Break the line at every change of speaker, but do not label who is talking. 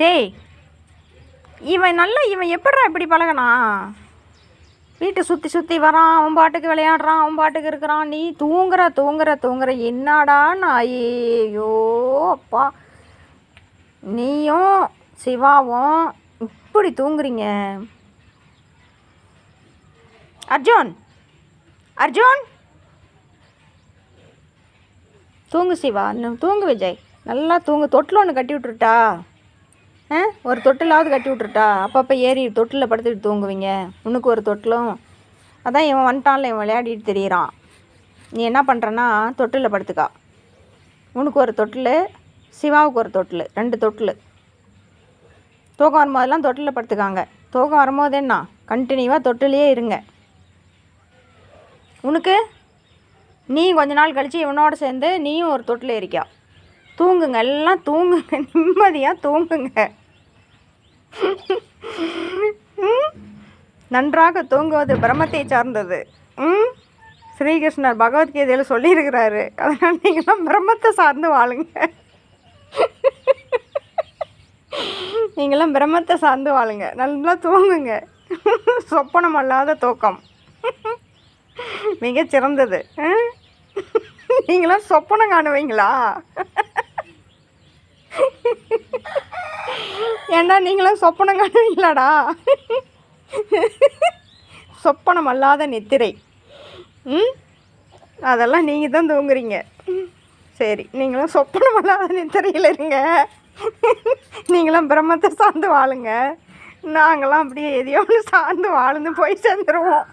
டேய் இவன் நல்லா இவன் எப்படா இப்படி பழகனா? வீட்டை சுற்றி சுற்றி வரான் அவன் பாட்டுக்கு விளையாடுறான் அவன் பாட்டுக்கு இருக்கிறான். நீ தூங்குற தூங்குற தூங்குற என்னடா ஐயோ அப்பா. நீயும் சிவாவும் இப்படி தூங்குறீங்க. அர்ஜுன் அர்ஜுன். தூங்கு சிவா தூங்கு விஜய். நல்லா தூங்கு தொட்டில் ஒன்று கட்டி விட்டுருட்டா. ஒரு தொட்டிலாவது கட்டி விட்ருட்டா அப்பப்போ ஏறி தொட்டிலில் படுத்துட்டு தூங்குவீங்க. உனக்கு ஒரு தொட்டிலும். அதான் இவன் வந்துட்டான்ல இவன் விளையாடிட்டு தெரியிறான். நீ என்ன பண்ணுறன்னா தொட்டிலில் படுத்துக்கா. உனக்கு ஒரு தொட்டில் சிவாவுக்கு ஒரு தொட்டில் ரெண்டு தொட்டில். தூக்கம் வரும்போதெல்லாம் தொட்டிலில் படுத்துக்காங்க. தூக்கம் வரும்போது என்ன? கண்டினியூவாக தொட்டிலே இருங்க. உனக்கு? நீ கொஞ்ச நாள் கழித்து இவனோட சேர்ந்து நீயும் ஒரு தொட்டில் இருக்கியா தூங்குங்க எல்லாம் தூங்குங்க. நிம்மதியாக தூங்குங்க. நன்றாக தூங்குவது பிரம்மத்தை சார்ந்தது. ம்? ஸ்ரீகிருஷ்ணர் பகவத்கீதையில் சொல்லியிருக்கிறாரு. அதனால் நீங்களாம் பிரம்மத்தை சார்ந்து வாழுங்க. நீங்களாம் பிரம்மத்தை சார்ந்து வாழுங்க. நல்லா தூங்குங்க. சொப்பனம் அல்லாத தூக்கம். மிக சிறந்தது ம்? நீங்களாம் சொப்பனம் காணுவீங்களா? ஏண்டா நீங்களும் சொப்பனம் காணுவீங்களாடா? சொப்பனம் அல்லாத நித்திரை. ம்? அதெல்லாம் நீங்கள் தான் தூங்குறீங்க. சரி நீங்களும் சொப்பனம் அல்லாத நித்திரையில் இருங்க. நீங்களும் பிரம்மத்தை சார்ந்து வாழுங்க. நாங்களாம் அப்படியே எதையோ ஒன்று சார்ந்து வாழ்ந்து போய் சேர்ந்துருவோம்.